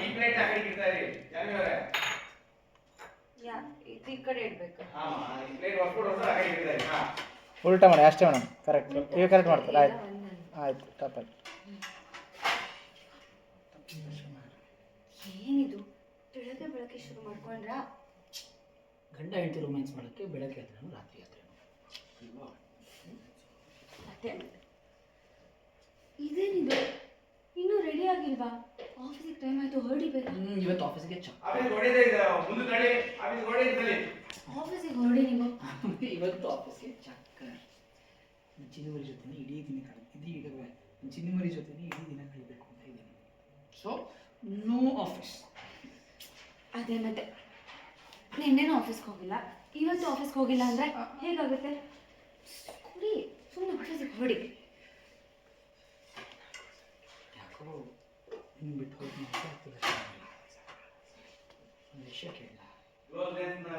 ಈ ಪ್ಲೇಟ್ ಆ ಕಡೆ ಅವರೇ ಯಾ ಇದು ಈ ಕಡೆ ಇಡ್ಬೇಕು. ಹಾ ಈ ಪ್ಲೇಟ್ ಹೊಸ್ಬಿಟ್ಟು ಹೊಸ ಆ ಕಡೆ ಇಡ್ತಾರೆ ಹಾ. ಉಲ್ಟಾ ಮಾಡಿ ಅಷ್ಟೇ ಮೇಡಮ್. ಕರೆಕ್ಟ್ ಈಗ ಕರೆಕ್ಟ್ ಮಾಡ್ತಾರೆ. ಆಯ್ತು. ಆಯ್ತು ತಪ್ಪಾಯ್ತು ಏನಿದು? ಬೆಳಗ್ಗೆ ಬೆಳಗ್ಗೆ ಶುರು ಮಾಡ್ಕೊಂಡ್ರಾ? ಗಂಡ ಹೆಂಡತಿ ರೊಮ್ಯಾನ್ಸ್ ಮಾಡೋಕ್ಕೆ ಬೆಳಗ್ಗೆ ಹತ್ರನೂ ರಾತ್ರಿ ಆದ್ರೆ ಇದೇನಿದು? ಇನ್ನೂ ರೆಡಿ ಆಗಿಲ್ವಾ? ಟೈಮ್ ಆಯ್ತು ಹೊರಡಿಬೇಕಾ ಹ್ಮ್, ಇವತ್ತು ಆಫೀಸ್ಗೆ ಆಫೀಸಿಗೆ ಹೊರಡಿ ನೀವು. ಇವತ್ತು ಆಫೀಸ್ಗೆ ಚಕ್ಕರ್ ಚಿನ್ನಮರಿ ಜೊತೆನೇ ಇಡೀ ದಿನ ಕಳೆ ಇಡೀ ಇಡವೆ ಚಿನ್ನಮರಿ ಜೊತೆನೇ ಇಡೀ ದಿನ ಕಳಿಬೇಕು ಅಂತ ಇದ್ದೀನಿ. ಸೊ ನೋ ಆಫೀಸ್ ಅದೇ ಮತ್ತೆ. ನಿನ್ನೇನು ಆಫೀಸ್ಗೆ ಹೋಗಿಲ್ಲ? ಇವತ್ತು ಆಫೀಸ್ಗೆ ಹೋಗಿಲ್ಲ ಅಂದ್ರೆ ಹೇಗಾಗುತ್ತೆ? ಕುಡಿ ಸುಮ್ಮನೆ ಆಫೀಸಿಗೆ ಹೊರಡಿ ಯಾಕೋ ನಿನ್ನ ಬಿಟ್ಟು ಡ್ಯಾನ್ಸ್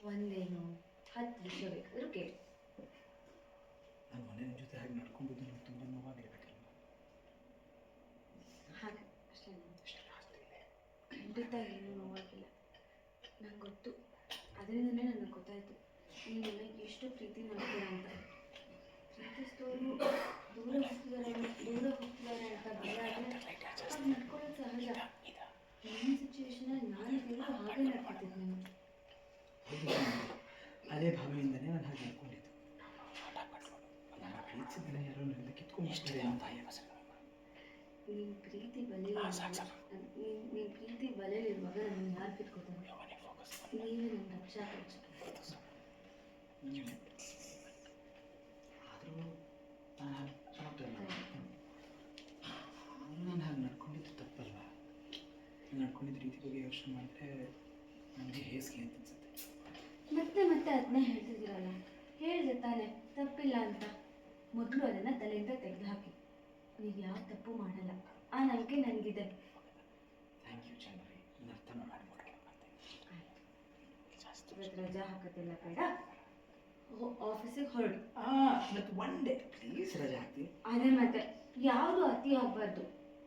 ಒಂದೇನು ಹತ್ತು ನಿಮಿಷ ಬೇಕಾದ್ರೂ ಕೇಳಿ ನಾನು ಮನೆ ಜೊತೆ ಹಾಗೆ ನಡ್ಕೊಂಡಿದ್ದು ನನಗೆ ತುಂಬ ನೋವಾಗಿರ್ಬೇಕಲ್ಲ ಹಾಗೆ ಅಷ್ಟೇ ಖಂಡಿತ ಏನೂ ನೋವಾಗಿಲ್ಲ ನಂಗೆ ಗೊತ್ತು ಅದರಿಂದನೇ ನನಗೆ ಗೊತ್ತಾಯಿತು ನೀವು ನನಗೆ ಎಷ್ಟು ಪ್ರೀತಿ ಮಾಡ್ತೀರಾ ಅಂತ ಪ್ರೀತಿಸಿದವರು ದೂರ ಹೋಗ್ತಿದ್ದಾರೆ ದೂರ ಹೋಗ್ತಿದ್ದಾರೆ ಅಂತ ಭಯ ಆದರೆ ಅವ್ರು ನಡ್ಕೊಳ್ಳೋದು ಸಹಜ ನನ್ನ ಸಿಚುವೇಶನಲ್ಲಿ ನಾನು ಇದ್ದಿದ್ದು ಹಾಗೆ ನಡ್ಕೊತೀನಿ ನಾನು ಅದೇ ಭಾವನೆಯಿಂದನೇ ನಾನು ಹಾಗೆ ಅನ್ಕೊಂಡಿದ್ದು ನಾನು ಪ್ರೀತಿಸಿದ್ರೆ ಯಾರೋ ಕಿತ್ಕೊಂಡ್ಬಿಡ್ತಾರೆ ಅಂತ ನೀನು ಪ್ರೀತಿ ಬಲಿಲ್ಲ ನೀನು ನೀನು ಪ್ರೀತಿ ಬಲಿಲಿರುವಾಗ ನಾನು ಯಾರು ಕಿತ್ಕೋತಾರೆ ನೀವೇ ನನ್ನ ರಕ್ಷಾ ಆದರೂ ನಾನು ಹಾಗೆ ಚೆನ್ನಾಗ್ತಿಲ್ಲ ನಾನು ಹಾಗೆ ನಡ್ಕೊಂಡಿದ್ದು ತಪ್ಪಲ್ವಾ? ನಡ್ಕೊಂಡಿದ್ದ ರೀತಿ ಬಗ್ಗೆ ಯೋಚನೆ ಮಾಡಿದ್ರೆ ನನಗೆ ಹೇಸಿಗೆ ಅಂತ ಅನ್ಸುತ್ತೆ. ಮತ್ತೆ ಮತ್ತೆ ಅದನ್ನೇ ಹೇಳ್ತಿದ್ದೀರಲ್ಲ ಹೇಳಿದೆ ತಾನೆ ತಪ್ಪಿಲ್ಲ ಅಂತ ಮೊದಲು ಅದನ್ನ ತಲೆಯಿಂದ ತೆಗೆದು ಹಾಕಿ ನೀವು ಯಾವ ತಪ್ಪು ಮಾಡಲ್ಲ. ಆ ನಂಬಿಕೆ ನನಗಿದೆ. Thank you Chandri. ಅರ್ಥ ಮಾಡ್ಕೊಡ್ರಿ ಇವತ್ತು ರಜಾ ಹಾಕೋದಿಲ್ಲ ಬೇಡ. ಆಫೀಸಿಗೆ ಹೊರಡು. ಮತ್ತು ಒನ್ ಡೇ ಪ್ಲೀಸ್ ರಜಾ ಹಾಕ್ತೀನಿ. ಅದೇ ಮತ್ತೆ ಯಾವುದು ಅತಿ ಆಗಬಾರ್ದು.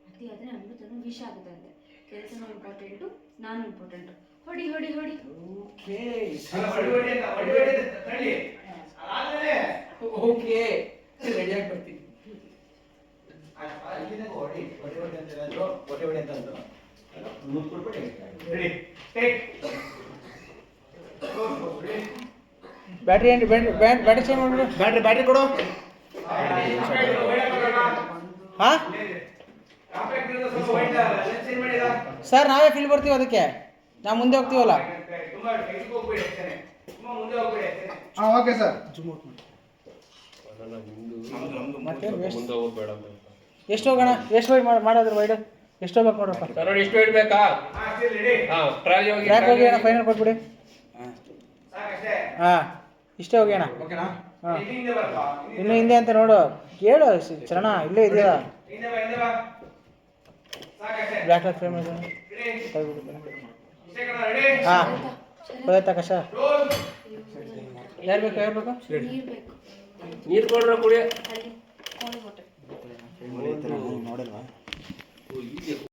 ಅತಿ ಆದರೆ ಅಮೃತನು ವಿಷ ಆಗುತ್ತೆ ಅಂತೆ. ಕೆಲಸನೂ ಇಂಪಾರ್ಟೆಂಟು ನಾನು ಇಂಪಾರ್ಟೆಂಟು ಹೊಡಿ ಹೊಡಿ ಹೊಡಿ. ಓಕೆ ಅಲ್ಲ ಹೊಡಿ ಹೊಡಿ ಅಂತ ಹೊಡಿ ಹೊಡಿ ಅಂತ ತಳ್ಳಿ ಅದಾದ್ಮೇಲೆ ಓಕೆ ರೆಡಿಯಾಗಿ ಬರ್ತೀನಿ ಅಲ್ಲಿಂದ ಹೊಡಿ ಹೊಡಿ ಹೊಡಿ ಅಂತ ಅಂದ್ರು. ಮೂರು ಕೊಟ್ಬಿಟ್ಟು ರೆಡಿ. ಟೇಕ್ ಬ್ಯಾಟ್ರಿ ಏನು ಬ್ಯಾಟ್ರಿ ಚೇಂಜ್ ಮಾಡ್ಬಿಡು. ಬ್ಯಾಟ್ರಿ ಬ್ಯಾಟ್ರಿ ಕೊಡು. ಹಾಂ? ಸರ್ ನಾವೇ ಫೀಲ್ ಬರ್ತೀವಿ ಅದಕ್ಕೆ. ನಾವು ಮುಂದೆ ಹೋಗ್ತೀವಲ್ಲ? ಹಾಂ ಓಕೆ ಸರ್. ಎಷ್ಟು ಹೋಗೋಣ? ಎಷ್ಟು ಹೋಗಿ ಮಾಡೋದ್ರ ವೈಡ್ ಎಷ್ಟು ಹೋಗ್ಬೇಕು ನೋಡಪ್ಪ. ಸರ್ ನೋಡಿ ಇಷ್ಟು ಇಡ್ಬೇಕಾ? ಹಾ ಟ್ರಾಲಿ ಹೋಗಿ ಟ್ರ್ಯಾಕ್ ಹೋಗಿ ಅಣ್ಣ ಫೈನಲ್ ಕೊಟ್ಬಿಡಿ. ಹಾ. ಹಾಂ ಇಷ್ಟೇ ಹೋಗಿ ಅಣ್ಣ. ಓಕೆನಾ? ಹಾಂ. ಹಿಂದೆ ಬರಪ್ಪ. ಇನ್ನು ಹಿಂದೆ ಅಂತ ನೋಡು. ಕೇಳು ಚರಣ ಇಲ್ಲೇ ಇದೆಯಾ ಹಿಂದೆ ಬಾ ಹಿಂದೆ ಬಾ. ಸಾಕಷ್ಟೇ ಬ್ಲ್ಯಾಕ್ ಲೈಟ್ ಫ್ರೇಮ್ ಹಾಂ. ಕಷ್ಟ ರೋಲ್ ಯಾರು ಬೇಕು ಯಾರು ಬೇಕು? ನೀರು ಕೊಡ್ರ ಕುಡಿಯ. ಅಲ್ಲಿ ಕೋಳಿ ಹೊಟ್ಟೆ ನೋಡಿಲ್ವಾ